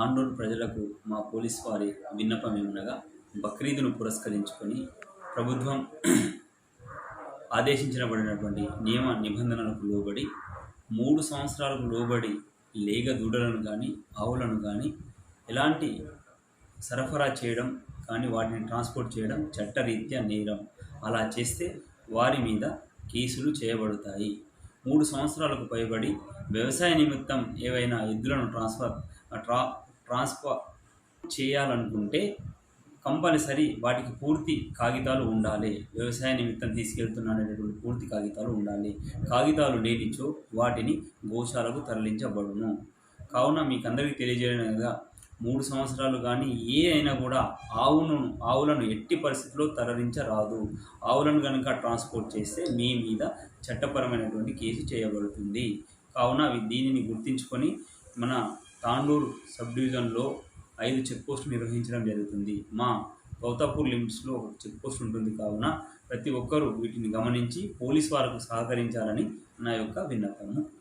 తాండూరు ప్రజలకు మా పోలీస్ వారి విన్నపం ఏమనగా బక్రీదును పురస్కరించుకొని ప్రభుత్వం ఆదేశించబడినటువంటి నియమ నిబంధనలకు లోబడి మూడు సంవత్సరాలకు లోబడి లేగ దూడలను కానీ ఆవులను కానీ ఎలాంటి సరఫరా చేయడం కానీ వాటిని ట్రాన్స్పోర్ట్ చేయడం చట్టరీత్యా నేరం. అలా చేస్తే వారి మీద కేసులు చేయబడతాయి. మూడు సంవత్సరాలకు పైబడి వ్యవసాయ నిమిత్తం ఏవైనా ఎద్దులను ట్రాన్స్ఫర్ ట్రా ట్రాన్స్ఫర్ చేయాలనుకుంటే కంపల్సరీ వాటికి పూర్తి కాగితాలు ఉండాలి. వ్యవసాయ నిమిత్తం తీసుకెళ్తున్నటువంటి పూర్తి కాగితాలు ఉండాలి. కాగితాలు లేనిచో వాటిని గోశాలకు తరలించబడును. కావున మీకు అందరికీ తెలియజేయగా మూడు సంవత్సరాలు కానీ ఏ అయినా కూడా ఆవును ఆవులను ఎట్టి పరిస్థితుల్లో తరలించరాదు. ఆవులను కనుక ట్రాన్స్పోర్ట్ చేస్తే మీ మీద చట్టపరమైనటువంటి కేసు చేయబడుతుంది. కావున దీనిని గుర్తించుకొని మన తాండూరు సబ్ డివిజన్లో ఐదు చెక్ నిర్వహించడం జరుగుతుంది. మా గౌతాపూర్ లిమిట్స్లో ఒక చెక్ పోస్ట్ ఉంటుంది కావున ప్రతి ఒక్కరూ వీటిని గమనించి పోలీస్ వారికి సహకరించాలని నా యొక్క విన్నపము.